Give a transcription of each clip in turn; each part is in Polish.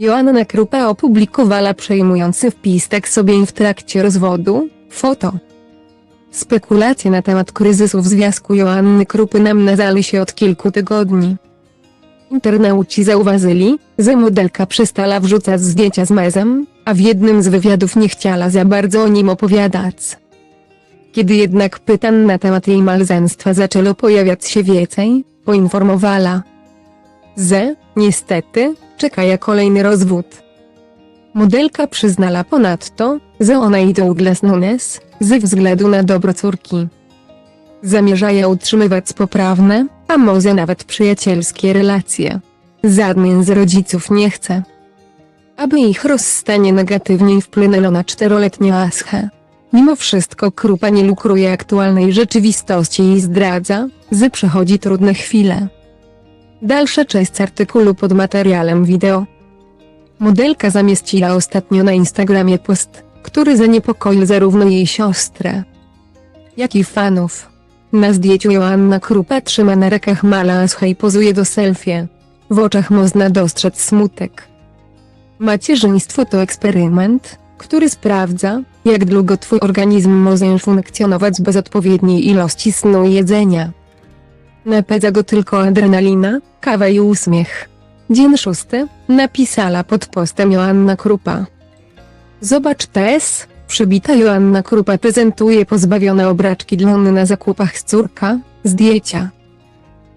Joanna Krupa opublikowała przejmujący wpis tak sobie w trakcie rozwodu, foto. Spekulacje na temat kryzysu w związku Joanny Krupy namnażały się od kilku tygodni. Internauci zauważyli, że modelka przestała wrzucać zdjęcia z mezem, a w jednym z wywiadów nie chciała za bardzo o nim opowiadać. Kiedy jednak pytan na temat jej małżeństwa zaczęło pojawiać się więcej, poinformowała, że, niestety, czeka ja kolejny rozwód. Modelka przyznała ponadto, że ona i Douglas Nunes, ze względu na dobro córki, zamierzają utrzymywać poprawne, a może nawet przyjacielskie relacje. Żaden z rodziców nie chce, aby ich rozstanie negatywnie wpłynęło na czteroletnią Aschę. Mimo wszystko Krupa nie lukruje aktualnej rzeczywistości i zdradza, że przechodzi trudne chwile. Dalsza część artykułu pod materiałem wideo. Modelka zamieściła ostatnio na Instagramie post, który zaniepokoił zarówno jej siostrę, jak i fanów. Na zdjęciu Joanna Krupa trzyma na rękach malarza i pozuje do selfie. W oczach można dostrzec smutek. Macierzyństwo to eksperyment, który sprawdza, jak długo twój organizm może funkcjonować bez odpowiedniej ilości snu i jedzenia. Napędza go tylko adrenalina, kawa i uśmiech. Dzień szósty, napisała pod postem Joanna Krupa. Zobacz też, przybita Joanna Krupa prezentuje pozbawione obraczki dlony na zakupach z córka, zdjęcia.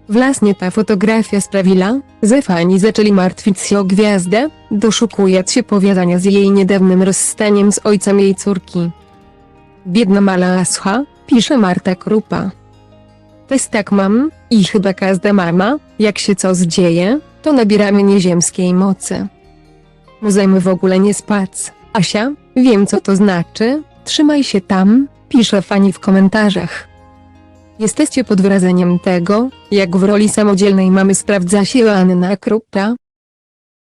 Właśnie ta fotografia sprawiła, że fani zaczęli martwić się o gwiazdę, doszukując się powiązania z jej niedawnym rozstaniem z ojcem jej córki. Biedna mala Ascha, pisze Marta Krupa. Też tak mam, i chyba każda mama, jak się coś dzieje, to nabieramy nieziemskiej mocy. Możemy w ogóle nie spać. Asia, wiem co to znaczy, trzymaj się tam, pisze fani w komentarzach. Jesteście pod wrażeniem tego, jak w roli samodzielnej mamy sprawdza się Joanna Krupa?